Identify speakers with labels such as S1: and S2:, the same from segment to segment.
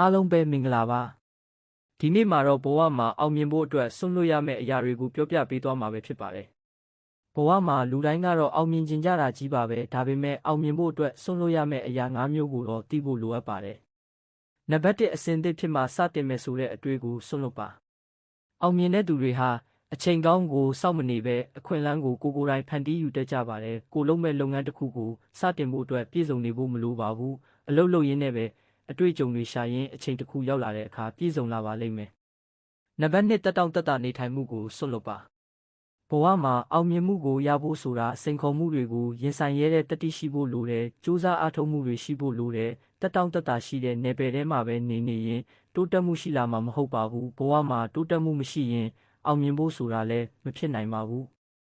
S1: အားလုံးပဲမင်္ဂလာပါဒီနေ့မှာတော့ဘဝမှာအောင်မြင်ဖို့အတွက်ဆွံ့လွတ်ရမယ့်အရာတွေကိုပြောပြပေးသွားမှာပဲဖြစ်ပါတယ်ဘဝမှာလူတိုင်းကတော့အောင်မြင်ခြင်းကြတာကြီးပါပဲဒါပေမဲ့အောင်မြင်ဖို့အတွက်ဆွံ့လွတ်ရမယ့်အရာ၅မျိုးကိုတော့သိဖို့လိုအပ်ပါတယ်နံပါတ်1အစဉ်သစ်ဖြစ်မှာစတင်မယ်ဆိုတဲ့အတွေ့ကိုဆွံ့လွတ်ပါအောင်မြင်တဲ့သူတွေဟာအချိန်ကောင်းကိုစောင့်မနေပဲအခွင့်အလမ်းကိုကိုယ်ကိုယ်တိုင်ဖန်တီးယူတတ်ကြပါတယ်ကိုလုံးမဲ့လုပ်ငန်းတစ်ခုကိုစတင်ဖို့အတွက်ပြည့်စုံနေဖို့မလိုပါဘူးအလုပ်လုပ်ရင်းနဲ့ပဲ အတွေ့အကြုံတွေရှာရင်အချိန်တစ်ခုရောက်လာတဲ့အခါပြည့်စုံလာပါလိမ့်မယ်။နံပါတ်1တက်တောင့်တက်တာနေထိုင်မှုကိုစွန့်လွတ်ပါ။ဘဝမှာအောင်မြင်မှုကိုရဖို့ဆိုတာစိန်ခေါ်မှုတွေကိုရင်ဆိုင်ရတဲ့တတိရှိဖို့လိုတယ်။ကြိုးစားအားထုတ်မှုတွေရှိဖို့လိုတယ်။တက်တောင့်တက်တာရှိတဲ့နယ်ပယ်ထဲမှာပဲနေနေရင်တိုးတက်မှုရှိလာမှာမဟုတ်ပါဘူး။ဘဝမှာတိုးတက်မှုမရှိရင်အောင်မြင်ဖို့ဆိုတာလည်းမဖြစ်နိုင်ပါဘူး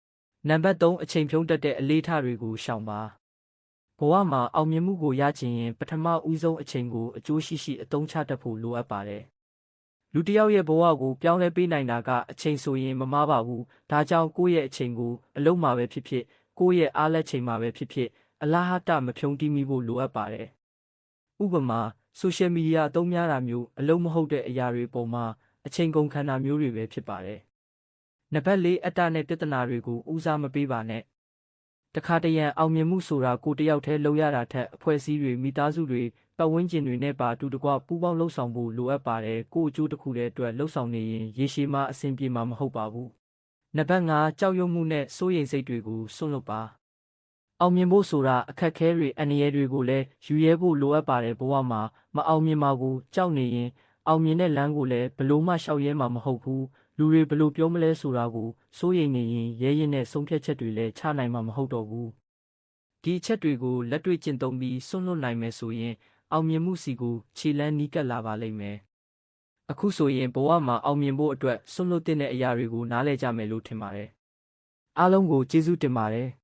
S1: ။နံပါတ်3အချိန်ဖြုံးတက်တဲ့အလေးထားတွေကိုရှောင်ပါ။ ဘဝမှာအောင်မြင်မှုကိုရချင်ရင်ပထမဦးဆုံးအချိန်ကိုအကျိုးရှိရှိအသုံးချတတ်ဖို့လိုအပ်ပါတယ်။လူတစ်ယောက်ရဲ့ဘဝကိုပြောင်းလဲပေးနိုင်တာကအချိန်ဆိုရင်မမားပါဘူး။ဒါကြောင့်ကိုယ့်ရဲ့အချိန်ကိုအလုံးမှာပဲဖြစ်ဖြစ်ကိုယ့်ရဲ့အားလက်ချိန်မှာပဲဖြစ်ဖြစ်အလားဟတမဖြုံးတီးမိဖို့လိုအပ်ပါတယ်။ဥပမာဆိုရှယ်မီဒီယာအသုံးများတာမျိုးအလုံးမဟုတ်တဲ့အရာတွေပေါ်မှာအချိန်ကုန်ခံတာမျိုးတွေပဲဖြစ်ပါတယ်။နံပါတ်၄အတ္တနဲ့ပြဿနာတွေကိုဦးစားမပေးပါနဲ့။ တခါတရံအောင်မြင်မှုဆိုတာကိုယ်တယောက်တည်းလုပ်ရတာထက်အဖွဲ့အစည်းတွေမိသားစုတွေပတ်ဝန်းကျင်တွေနဲ့ပါအတူတကွပူးပေါင်းလှုပ်ဆောင်ဖို့လိုအပ်ပါတယ်ကိုယ့်အကျိုးတစ်ခုတည်းအတွက်လှုပ်ဆောင်နေရင်ရေရှည်မှာအဆင်ပြေမှာမဟုတ်ပါဘူးနံပါတ်5ကြောက်ရွံ့မှုနဲ့စိုးရိမ်စိတ်တွေကိုစွန့်လွတ်ပါအောင်မြင်ဖို့ဆိုတာအခက်အခဲတွေအန္တရာယ်တွေကိုလည်းယူရဲဖို့လိုအပ်ပါတယ်ဘဝမှာမအောင်မြင်မှာကိုကြောက်နေရင်အောင်မြင်တဲ့လမ်းကိုလည်းဘလို့မှရှောက်ရဲမှာမဟုတ်ဘူး လူတွေဘလို့ပြောမလဲဆိုတာကိုစိုးရိမ်နေရင်ရဲရင်နဲ့ဆုံးဖြတ်ချက်တွေလည်းချနိုင်မှာမဟုတ်တော့ဘူးဒီအချက်တွေကိုလက်တွေ့ကျင့်သုံးပြီးစွန့်လွတ်နိုင်မယ်ဆိုရင် အောင်မြင်မှုစီကိုခြေလန်းနီးကပ်လာပါလိမ့်မယ်။အခုဆိုရင်ဘဝမှာအောင်မြင်ဖို့အတွက်စွန့်လွတ်တဲ့အရာတွေကိုနားလည်ကြမယ်လို့ထင်ပါတယ်။အားလုံးကိုကျေးဇူးတင်ပါတယ်။